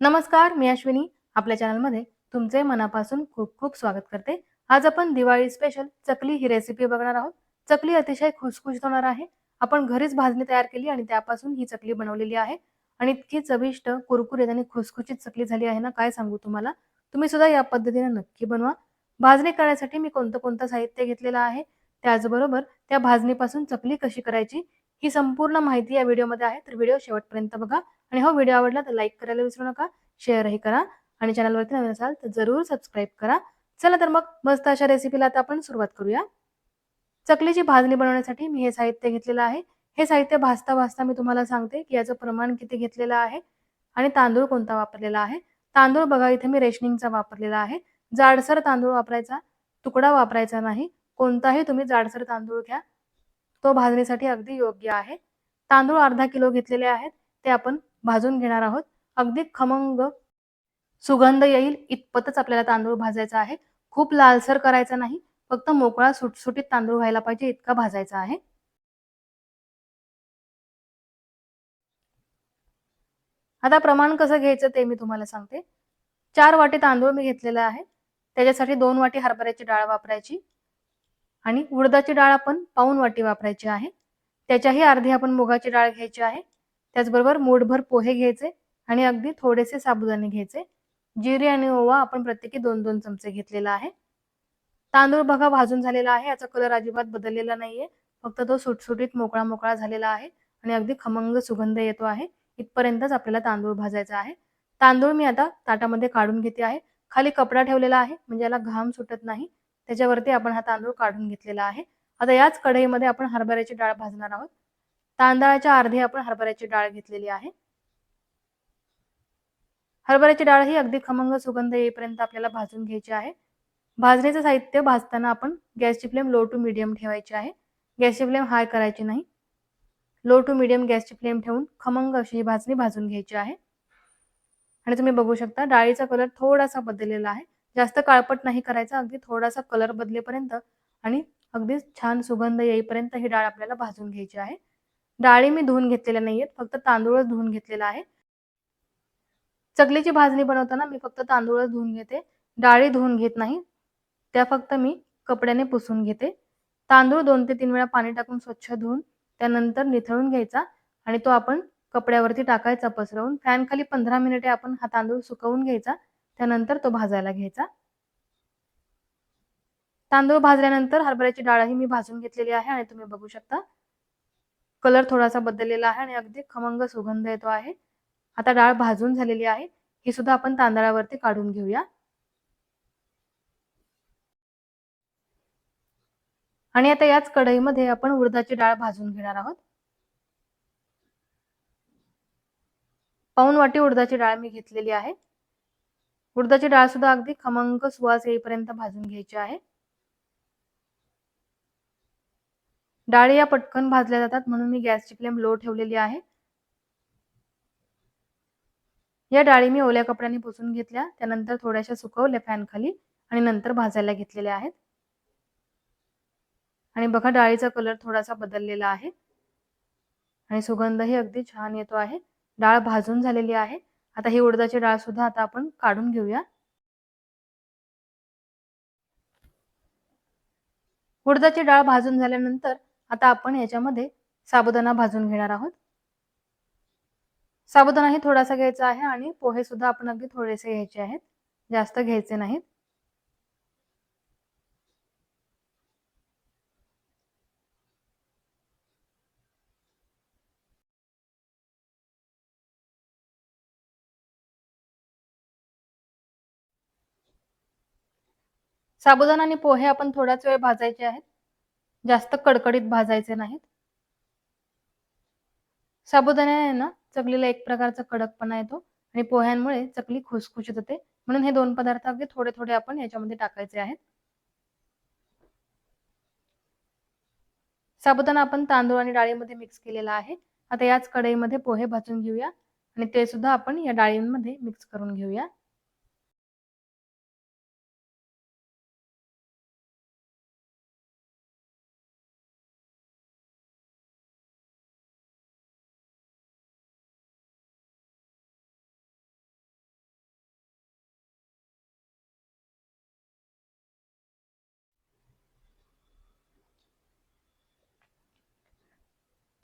नमस्कार मी अश्विनी. आपल्या चॅनलमध्ये तुमचे मनापासून खूप खूप स्वागत करते. आज आपण दिवाळी स्पेशल चकली ही रेसिपी बघणार आहोत. चकली अतिशय खुसखुशीत होणार आहे. आपण घरीच भाजणी तयार केली आणि त्यापासून ही चकली बनवलेली आहे. आणि इतकी चविष्ट कुरकुरीत आणि खुसखुशीत चकली झाली आहे ना काय सांगू तुम्हाला? तुम्ही सुद्धा या पद्धतीने नक्की बनवा. भाजणी करण्यासाठी मी कोणतं कोणतं साहित्य घेतलेलं आहे? त्याचबरोबर त्या भाजणीपासून चकली कशी करायची? ही संपूर्ण माहिती या व्हिडिओमध्ये आहे. तर व्हिडिओ शेवटपर्यंत बघा. आणि हो व्हिडिओ आवडला तर लाईक करायला विसरू नका शेअरही करा आणि चॅनलवरती नवीन असाल तर जरूर सबस्क्राईब करा. चला तर मग मस्त अशा रेसिपीला आता आपण सुरुवात करूया. चकलीची भाजणी बनवण्यासाठी मी हे साहित्य घेतलेलं आहे. हे साहित्य भाजता भाजता मी तुम्हाला सांगते की याचं प्रमाण किती घेतलेलं आहे आणि तांदूळ कोणता वापरलेला आहे. तांदूळ बघा इथे मी रेशनिंगचा वापरलेला आहे. जाडसर तांदूळ वापरायचा तुकडा वापरायचा नाही. कोणताही तुम्ही जाडसर तांदूळ घ्या. तो भाजणीसाठी अगदी योग्य आहे. तांदूळ अर्धा किलो घेतलेले आहेत ते आपण भाजून घेणार आहोत. अगदी खमंग सुगंध येईल इतपतच आपल्याला तांदूळ भाजायचा आहे. खूप लालसर करायचा नाही फक्त मोकळा सुटसुटीत तांदूळ व्हायला पाहिजे इतका भाजायचा आहे. आता प्रमाण कसं घ्यायचं ते मी तुम्हाला सांगते. चार वाटी तांदूळ मी घेतलेला आहे. त्याच्यासाठी दोन वाटी हरभऱ्याची डाळ वापरायची. आणि उडदाची डाळ आपण पाऊन वाटी वापरायची आहे. त्याच्याही अर्धी आपण मुगाची डाळ घ्यायची आहे. त्याचबरोबर मूठभर पोहे घ्यायचे आणि अगदी थोडेसे साबुदाणे घ्यायचे. जिरे आणि ओवा आपण प्रत्येकी दोन दोन चमचे घेतलेला आहे. तांदूळ बघा भाजून झालेला आहे. याचा कलर अजिबात बदललेला नाहीये. फक्त तो सुटसुटीत मोकळा मोकळा झालेला आहे आणि अगदी खमंग सुगंध येतो आहे. इथपर्यंतच आपल्याला तांदूळ भाजायचा आहे. तांदूळ मी आता ताटामध्ये काढून घेते आहे. खाली कपडा ठेवलेला आहे म्हणजे याला घाम सुटत नाही. त्याच्यावरती आपण हा तांदूळ काढून घेतलेला आहे. आता याच कढईमध्ये आपण हरभऱ्याची डाळ भाजणार आहोत. तांदळाच्या अर्धी आपण हरभऱ्याची डाळ घेतलेली आहे. हरभऱ्याची डाळ ही अगदी खमंग सुगंध येईपर्यंत आपल्याला भाजून घ्यायची आहे. भाजण्याचं साहित्य भाजताना आपण गॅसची फ्लेम लो टू मिडियम ठेवायची आहे. गॅसची फ्लेम हाय करायची नाही. लो टू मिडियम गॅसची फ्लेम ठेवून खमंग अशी ही भाजणी भाजून घ्यायची आहे. आणि तुम्ही बघू शकता डाळीचा कलर थोडासा बदललेला आहे. जास्त काळपट नाही करायचा अगदी थोडासा कलर बदलेपर्यंत आणि अगदी छान सुगंध येईपर्यंत ही डाळ आपल्याला भाजून घ्यायची आहे. डाळी मी धुवून घेतलेल्या नाहीयेत फक्त तांदूळच धुवून घेतलेला आहे. चकलीची भाजणी बनवताना मी फक्त तांदूळच धुवून घेते. डाळी धुवून घेत नाही. त्या फक्त मी कपड्याने पुसून घेते. तांदूळ दोन ते तीन वेळा पाणी टाकून स्वच्छ धुवून त्यानंतर निथळून घ्यायचा आणि तो आपण कपड्यावरती टाकायचा पसरवून फॅन खाली पंधरा मिनिटे आपण हा तांदूळ सुकवून घ्यायचा त्यानंतर तो भाजायला घ्यायचा. तांदूळ भाजल्यानंतर हरभऱ्याची डाळही मी भाजून घेतलेली आहे आणि तुम्ही बघू शकता. कलर थोडासा बदललेला आहे आणि अगदी खमंग सुगंध येतो आहे. आता डाळ भाजून झालेली आहे. ही सुद्धा आपण तांदळावरती काढून घेऊया. आणि आता याच कढईमध्ये आपण उडदाची डाळ भाजून घेणार आहोत. पाऊन वाटी उडदाची डाळ मी घेतलेली आहे. उडदाची डाळ सुद्धा अगदी खमंग सुवास येईपर्यंत भाजून घ्यायची आहे. डाळी या पटकन भाजल्या जातात म्हणून मी गॅसची फ्लेम लो ठेवलेली आहे. या डाळी मी ओल्या कपड्याने पुसून घेतल्या त्यानंतर थोड्याशा सुकवल्या फॅन खाली आणि नंतर भाजायला घेतलेल्या आहेत. आणि बघा डाळीचा कलर थोडासा बदललेला आहे. आणि सुगंधही अगदी छान येतो आहे. डाळ भाजून झालेली आहे. आता ही उडदाची डाळ सुद्धा आता आपण काढून घेऊया. उडदाची डाळ भाजून झाल्यानंतर आता आपण याच्यामध्ये साबुदाणा भाजून घेणार आहोत. साबुदाणाही थोडासा घ्यायचा आहे आणि पोहे सुद्धा आपण अगदी थोडेसे घ्यायचे आहेत. जास्त घ्यायचे नाहीत. साबुदाणा आणि पोहे आपण थोडाच वेळ भाजायचे आहेत. जास्त कडकडीत भाजायचे नाहीत. साबुदाण्याने ना चकलीला एक प्रकारचा कडकपणा येतो आणि पोह्यांमुळे चकली खुसखुशीत होते. म्हणून हे दोन पदार्थ अगदी थोडे थोडे आपण याच्यामध्ये टाकायचे आहेत. साबुदाणा आपण तांदूळ आणि डाळीमध्ये मिक्स केलेला आहे. आता याच कढईमध्ये पोहे भाजून घेऊया आणि ते सुद्धा आपण या डाळींमध्ये मिक्स करून घेऊया.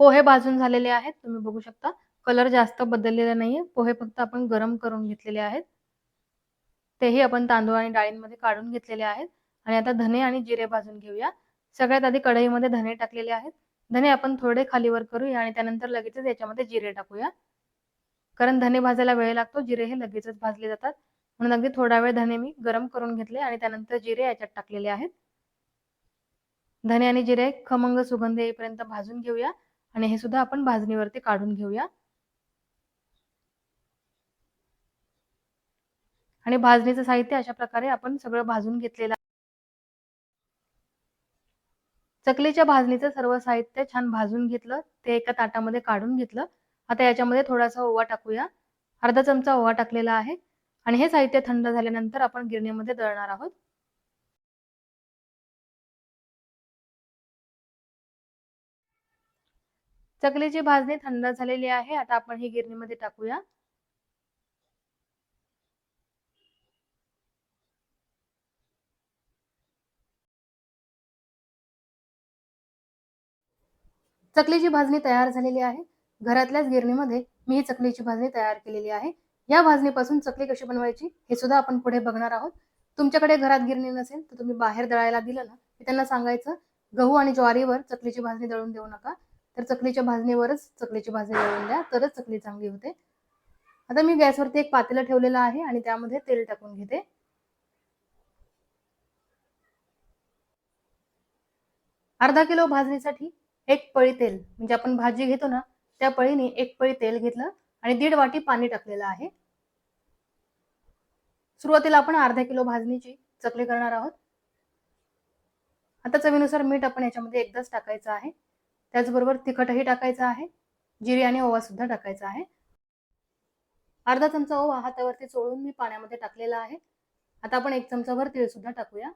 पोहे भाजून झालेले आहेत तुम्ही बघू शकता. कलर जास्त बदललेला नाहीये. पोहे फक्त आपण गरम करून घेतलेले आहेत. तेही आपण तांदूळ आणि डाळींमध्ये काढून घेतलेले आहेत. आणि आता धने आणि जिरे भाजून घेऊया. सगळ्यात आधी कढईमध्ये धने टाकलेले आहेत. धने आपण थोडे खालीवर करूया आणि त्यानंतर लगेचच याच्यामध्ये जिरे टाकूया. कारण धने भाजायला वेळ लागतो जिरे हे लगेचच भाजले जातात. म्हणून अगदी थोडा वेळ धने मी गरम करून घेतले आणि त्यानंतर जिरे याच्यात टाकलेले आहेत. धने आणि जिरे खमंग सुगंध येईपर्यंत भाजून घेऊया. आणि हे सुद्धा आपण भाजणीवरती काढून घेऊया. आणि भाजणीचं साहित्य अशा प्रकारे आपण सगळं भाजून घेतलेलं चकलीच्या भाजणीचं सर्व साहित्य छान भाजून घेतलं ते एका ताटामध्ये काढून घेतलं. आता याच्यामध्ये थोडासा ओवा टाकूया. अर्धा चमचा ओवा टाकलेला आहे. आणि हे साहित्य थंड झाल्यानंतर आपण गिरणीमध्ये दळणार आहोत. चकलीची भाजणी थंड झालेली आहे आता आपण ही गिरणीमध्ये टाकूया. चकलीची भाजणी तयार झालेली आहे घरातल्याच गिरणीमध्ये मी ही चकलीची भाजणी तयार केलेली आहे. या भाजणीपासून चकली कशी बनवायची हे सुद्धा आपण पुढे बघणार आहोत. तुमच्याकडे घरात गिरणी नसेल तर तुम्ही बाहेर दळायला दिलं ना त्यांना सांगायचं गहू आणि ज्वारीवर चकलीची भाजणी दळून देऊ नका. तर चकलीच्या भाजणीवरच चकलीची भाजणी लावून द्या तरच चकली चांगली होते. आता मी गॅसवरती एक पातेलं ठेवलेलं आहे आणि त्यामध्ये तेल टाकून घेते. अर्धा किलो भाजणीसाठी एक पळी तेल म्हणजे आपण भाजी घेतो ना त्या पळीने एक पळी तेल घेतलं आणि दीड वाटी पाणी टाकलेलं आहे. सुरुवातीला आपण अर्धा किलो भाजणीची चकली करणार आहोत. आता चवीनुसार मीठ आपण याच्यामध्ये एकदाच टाकायचं आहे. त्याचबरोबर तिखटही टाकायचं आहे. जिरे आणि ओवा सुद्धा टाकायचा आहे. अर्धा चमचा ओवा हातावरती चोळून मी पाण्यामध्ये टाकलेला आहे. आता आपण एक चमचाभर तीळ सुद्धा टाकूया.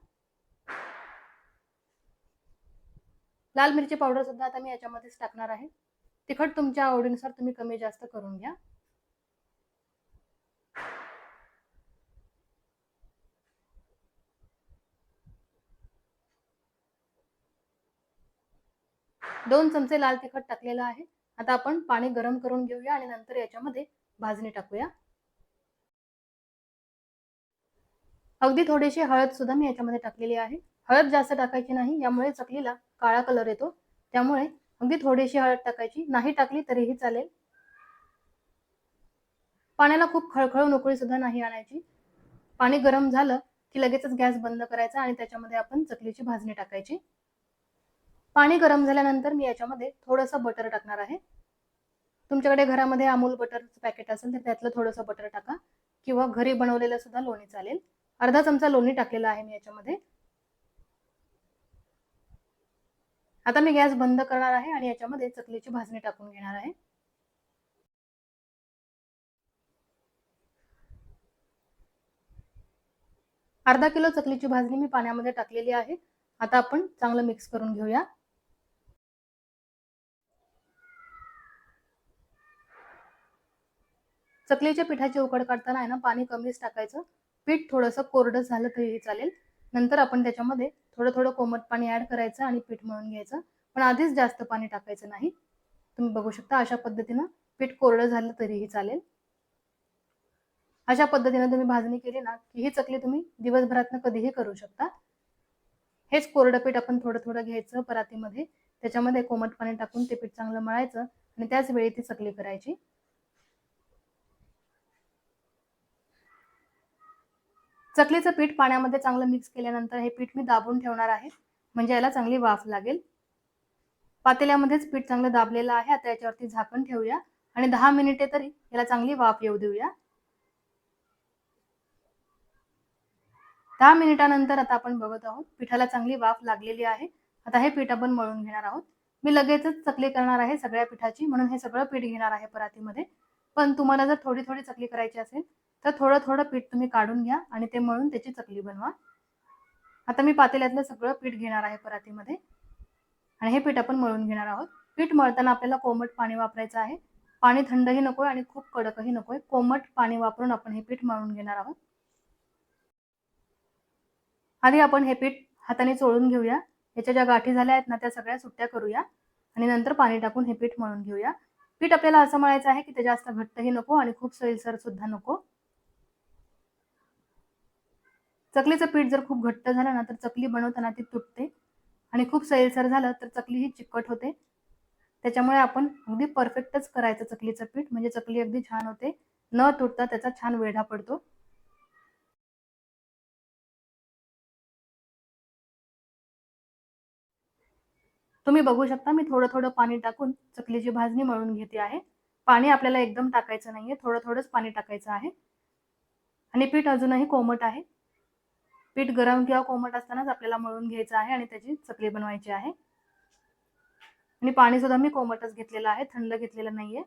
लाल मिरची पावडर सुद्धा आता मी याच्यामध्येच टाकणार आहे. तिखट तुमच्या आवडीनुसार तुम्ही कमी जास्त करून घ्या. दोन चमचे लाल तिखट टाकलेलं आहे. आता आपण पाणी गरम करून घेऊया आणि नंतर याच्यामध्ये भाजणी टाकूया. अगदी थोडीशी हळद सुद्धा मी याच्यामध्ये टाकलेली आहे. हळद जास्त टाकायची नाही यामुळे चकलीला काळा कलर येतो. त्यामुळे अगदी थोडीशी हळद टाकायची नाही टाकली तरीही चालेल. पाण्याला खूप खळखळून उकळी सुद्धा नाही आणायची. पाणी गरम झालं की लगेचच गॅस बंद करायचा आणि त्याच्यामध्ये आपण चकलीची भाजणी टाकायची. पाणी गरम झाल्यानंतर मी याच्यामध्ये थोडंसं बटर टाकणार आहे. तुमच्याकडे घरामध्ये अमूल बटरचं पॅकेट असेल तर त्यातलं थोडंसं बटर टाका. किंवा घरी बनवलेलं सुद्धा लोणी चालेल. अर्धा चमचा लोणी टाकलेला आहे मी याच्यामध्ये. आता मी गॅस बंद करणार आहे आणि याच्यामध्ये चकलीची भाजणी टाकून घेणार आहे. अर्धा किलो चकलीची भाजणी मी पाण्यामध्ये टाकलेली आहे. आता आपण चांगलं मिक्स करून घेऊया. चकलीच्या पिठाची उकड काढताना आहे ना पाणी कमीच टाकायचं. पीठ थोडंसं कोरडं झालं तरीही चालेल. नंतर आपण त्याच्यामध्ये थोडं थोडं कोमट पाणी ऍड करायचं आणि पीठ मळून घ्यायचं. पण आधीच जास्त पाणी टाकायचं नाही. तुम्ही बघू शकता अशा पद्धतीनं पीठ कोरडं झालं तरीही चालेल. अशा पद्धतीनं तुम्ही भाजणी केली ना की ही चकली तुम्ही दिवसभरातनं कधीही करू शकता. हेच कोरडं पीठ आपण थोडं थोडं घ्यायचं परातीमध्ये. त्याच्यामध्ये कोमट पाणी टाकून ते पीठ चांगलं मळायचं आणि त्याच वेळी ती चकली करायची. चकलीचं पीठ पाण्यामध्ये चांगलं मिक्स केल्यानंतर हे पीठ मी दाबून ठेवणार आहे. म्हणजे याला चांगली वाफ लागेल. पातेल्यामध्येच पीठ चांगलं दाबलेलं आहे. आता याच्यावरती झाकण ठेवूया. आणि दहा मिनिटे तरी याला चांगली वाफ येऊ देऊया. दहा मिनिटानंतर आता आपण बघत आहोत पिठाला चांगली वाफ लागलेली आहे. आता हे पीठ आपण मळून घेणार आहोत. मी लगेचच चकली करणार आहे सगळ्या पिठाची म्हणून हे सगळं पीठ घेणार आहे परातीमध्ये. पण तुम्हाला जर थोडी थोडी चकली करायची असेल तर थोडं थोडं पीठ तुम्ही काढून घ्या आणि ते मळून त्याची चकली बनवा. आता मी पातेल्यातलं सगळं पीठ घेणार आहे परातीमध्ये. आणि हे पीठ आपण मळून घेणार आहोत. पीठ मळताना आपल्याला कोमट पाणी वापरायचं आहे. पाणी थंडही नकोय आणि खूप कडकही नकोय. कोमट पाणी वापरून आपण हे पीठ मळून घेणार आहोत. आधी आपण हे पीठ हाताने चोळून घेऊया. याच्या ज्या गाठी झाल्या आहेत ना त्या सगळ्या सुट्ट्या करूया. आणि नंतर पाणी टाकून हे पीठ मळून घेऊया. पीठ आपल्याला असं मळायचं आहे की ते जास्त घट्टही नको आणि खूप सैलसर सुद्धा नको. चकलीचं पीठ जर खूप घट्ट झालं ना तर चकली बनवताना ती तुटते. आणि खूप सैलसर झालं तर चकली ही चिकट होते. त्याच्यामुळे आपण अगदी परफेक्टच करायचं चकलीचं पीठ. म्हणजे चकली अगदी छान होते. न तुटता त्याचा छान वेढा पडतो. तुम्ही बघू शकता मी थोडं थोडं पाणी टाकून चकलीची भाजणी मळून घेते आहे. पाणी आपल्याला एकदम टाकायचं नाहीये. थोडं थोडंच पाणी टाकायचं आहे. आणि पीठ अजूनही कोमट आहे. पीठ गरम किंवा कोमट असतानाच आपल्याला मळून घ्यायचं आहे आणि त्याची चकली बनवायची आहे. आणि पाणी सुद्धा मी कोमटच घेतलेलं आहे थंड घेतलेलं नाहीये.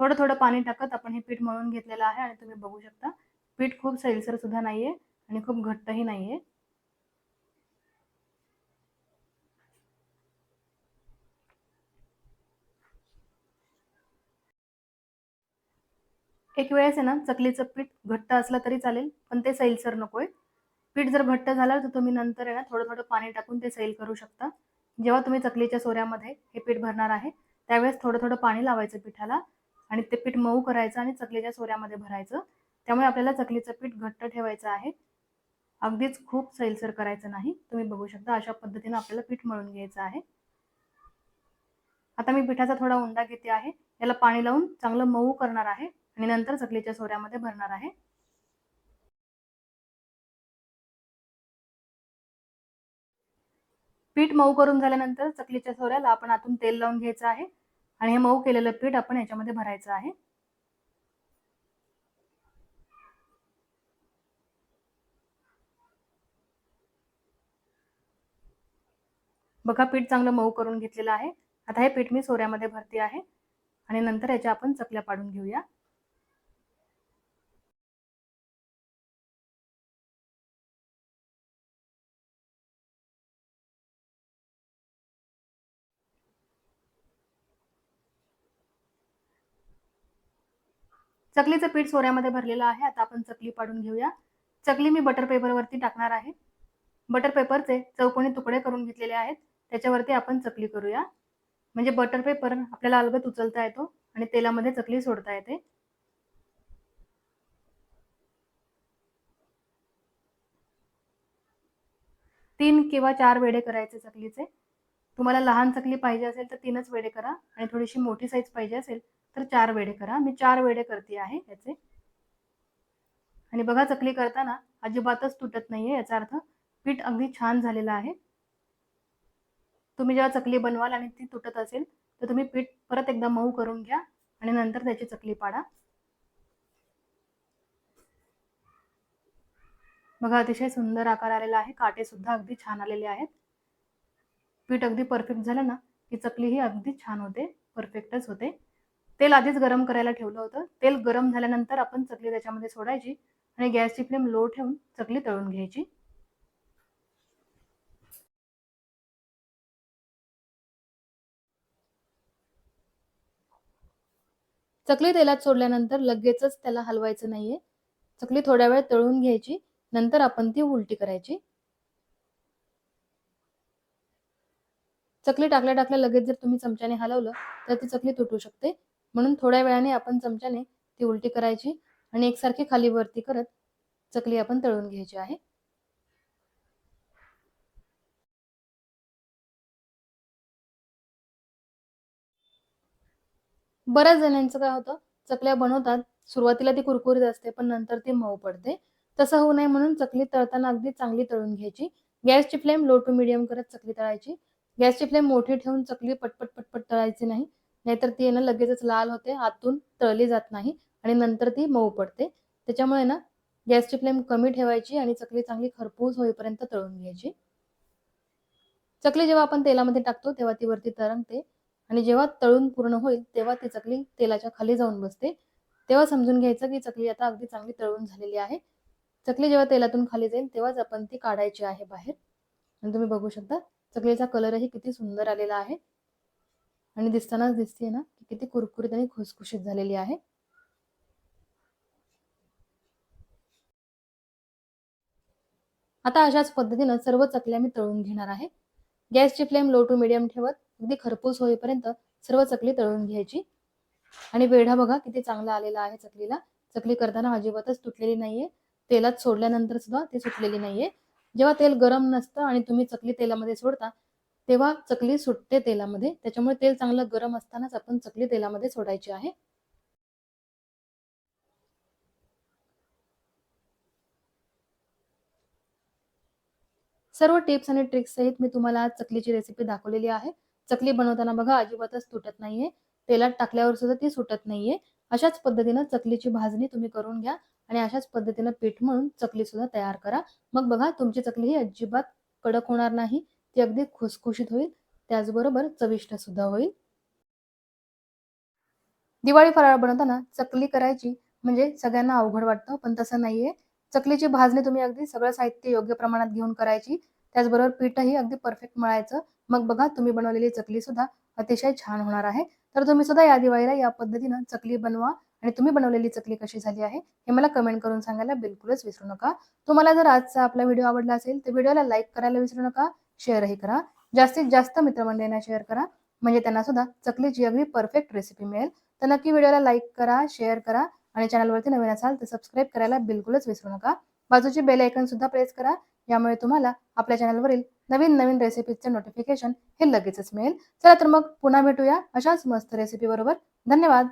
थोडं थोडं पाणी टाकत आपण हे पीठ मळून घेतलेलं आहे आणि तुम्ही बघू शकता पीठ खूप सैलसर सुद्धा नाहीये आणि खूप घट्टही नाहीये. एक वेळेस आहे ना चकलीचं पीठ घट्ट असलं तरी चालेल पण ते सैलसर नकोय. पीठ जर घट्ट झालं तर तुम्ही नंतर आहे ना थोडं थोडं पाणी टाकून ते सैल करू शकता. जेव्हा तुम्ही चकलीच्या सोऱ्यामध्ये हे पीठ भरणार आहे त्यावेळेस थोडं थोडं पाणी लावायचं पिठाला आणि ते पीठ मऊ करायचं आणि चकलीच्या सोऱ्यामध्ये भरायचं. त्यामुळे आपल्याला चकलीचं पीठ घट्ट ठेवायचं आहे. अगदीच खूप सैलसर करायचं नाही. तुम्ही बघू शकता अशा पद्धतीने आपल्याला पीठ मळून घ्यायचं आहे. आता मी पिठाचा थोडा उंडा घेते आहे. याला पाणी लावून चांगलं मऊ करणार आहे. आणि नंतर चकलीच्या सोऱ्यामध्ये भरणार आहे. पीठ मऊ करून झाल्यानंतर चकलीच्या सोऱ्याला आपण आतून तेल लावून घ्यायचं आहे. आणि हे मऊ केलेलं पीठ आपण याच्यामध्ये भरायचं आहे. बघा पीठ चांगलं मऊ करून घेतलेलं आहे. आता हे पीठ मी सोऱ्यामध्ये भरते आहे. आणि नंतर याच्या आपण चकल्या पाडून घेऊया. चकलीचं पीठ सोऱ्यामध्ये भरलेलं आहे. आता आपण चकली पाडून घेऊया. चकली मी बटर पेपरवरती टाकणार आहे. बटर पेपरचे चौकोनी तुकडे करून घेतलेले आहेत. त्याच्यावरती आपण चकली करूया. म्हणजे बटर पेपर आपल्याला अलगत उचलता येतो आणि तेलामध्ये चकली सोडता येते. तीन किंवा चार वेडे करायचे चकलीचे. तुम्हाला लहान चकली पाहिजे असेल तर तीनच वेडे करा आणि थोडीशी मोठी साईज पाहिजे असेल तर चार वेडे करा. मी चार वेडे करते आहे याचे. आणि बघा चकली करताना अजिबातच तुटत नाहीये याचा अर्थ. पीठ अगदी छान झालेलं आहे. तुम्ही जेव्हा चकली बनवाल आणि ती तुटत असेल तर तुम्ही पीठ परत एकदा मऊ करून घ्या आणि नंतर त्याची चकली पाडा. बघा अतिशय सुंदर आकार आलेला आहे. काटे सुद्धा अगदी छान आलेले आहेत. पीठ अगदी परफेक्ट झालं ना की चकली ही अगदी छान होते. परफेक्टच होते. तेल आधीच गरम करायला ठेवलं होतं. तेल गरम झाल्यानंतर आपण चकली त्याच्यामध्ये सोडायची आणि गॅसची फ्लेम लो ठेवून चकली तळून घ्यायची. चकली तेलात सोडल्यानंतर लगेचच त्याला हलवायचं नाहीये. चकली थोड्या वेळ तळून घ्यायची नंतर आपण ती उलटी करायची. चकली टाकल्या टाकल्या लगेच जर तुम्ही चमच्याने हलवलं तर ती चकली तुटू शकते. म्हणून थोड्या वेळाने आपण चमच्याने ती उलटी करायची आणि एकसारखी खाली वरती करत चकली आपण तळून घ्यायची आहे. बऱ्याच जणांचं काय होतं चकल्या बनवतात सुरुवातीला ती कुरकुरीत असते पण नंतर ती मऊ पडते. तसं होऊ नये म्हणून चकली तळताना अगदी चांगली तळून घ्यायची. गॅसची फ्लेम लो टू मिडियम करत चकली तळायची. गॅसची फ्लेम मोठी ठेवून चकली पटपट पटपट तळायची नाही. नाहीतर ती ना लगेचच लाल होते आतून तळली जात नाही आणि नंतर ती मऊ पडते. त्याच्यामुळे ना गॅसची फ्लेम कमी ठेवायची आणि चकली चांगली खरपूस होईपर्यंत तळून घ्यायची. चकली जेव्हा आपण तेलामध्ये टाकतो तेव्हा ती वरती तरंगते आणि जेव्हा तळून पूर्ण होईल तेव्हा ती चकली तेलाच्या खाली जाऊन बसते. तेव्हा समजून घ्यायचं की चकली आता अगदी चांगली तळून झालेली आहे. चकली जेव्हा तेलातून खाली जाईल तेव्हाच आपण ती काढायची आहे बाहेर. आणि तुम्ही बघू शकता चकलीचा कलरही किती सुंदर आलेला आहे. आणि दिसतानाच दिसते ना की किती कुरकुरीत आणि खुसखुशीत झालेली आहे. आता अशाच पद्धतीनं सर्व चकल्या मी तळून घेणार आहे. गॅसची फ्लेम लो टू मिडियम ठेवत अगदी खरपूस होईपर्यंत सर्व चकली तळून घ्यायची. आणि वेढा बघा किती चांगला आलेला आहे चकलीला. चकली करताना अजिबातच तुटलेली नाहीये. तेलात सोडल्यानंतर सुद्धा ती सुटलेली नाहीये. जेव्हा तेल गरम नसतं आणि तुम्ही चकली तेलामध्ये सोडता तेव्हा चकली सुटते तेलामध्ये. त्याच्यामुळे तेल चांगलं गरम असतानाच आपण चकली तेलामध्ये सोडायची आहे. सर्व टिप्स आणि ट्रिक्स सहित मी तुम्हाला आज चकलीची रेसिपी दाखवलेली आहे. चकली बनवताना बघा अजिबातच तुटत नाहीये. तेलात टाकल्यावर सुद्धा ती सुटत नाहीये. अशाच पद्धतीनं चकलीची भाजणी तुम्ही करून घ्या आणि अशाच पद्धतीनं पीठ म्हणून चकली सुद्धा तयार करा. मग बघा तुमची चकली ही अजिबात कडक होणार नाही. ती अगदी खुसखुशीत होईल. त्याचबरोबर चविष्ट सुद्धा होईल. दिवाळी फराळ बनवताना चकली करायची म्हणजे सगळ्यांना अवघड वाटतं पण तसं नाहीये. चकलीची भाजणी तुम्ही अगदी सगळं साहित्य योग्य प्रमाणात घेऊन करायची. त्याचबरोबर पीठही अगदी परफेक्ट मळायचं. मग बघा तुम्ही बनवलेली चकली सुद्धा अतिशय छान होणार आहे. तर तुम्ही सुद्धा या दिवाळीला या पद्धतीनं चकली बनवा आणि तुम्ही बनवलेली चकली कशी झाली आहे हे मला कमेंट करून सांगायला बिलकुलच विसरू नका. तुम्हाला जर आजचा आपला व्हिडिओ आवडला असेल तर व्हिडिओला लाईक करायला विसरू नका. शेअरही करा. जास्तीत जास्त मित्रमंडळींना शेअर करा. म्हणजे त्यांना सुद्धा चकलीची अगदी परफेक्ट रेसिपी मिळेल. तर नक्की व्हिडिओला लाईक करा शेअर करा आणि चॅनलवरती नवीन असाल तर सबस्क्राईब करायला बिलकुलच विसरू नका. बाजूची बेल आयकन सुद्धा प्रेस करा. यामुळे तुम्हाला आपल्या चॅनलवरील नवीन नवीन रेसिपीजचे नोटिफिकेशन हे लगेचच मिळेल. चला तर मग पुन्हा भेटूया अशाच मस्त रेसिपी बरोबर. धन्यवाद.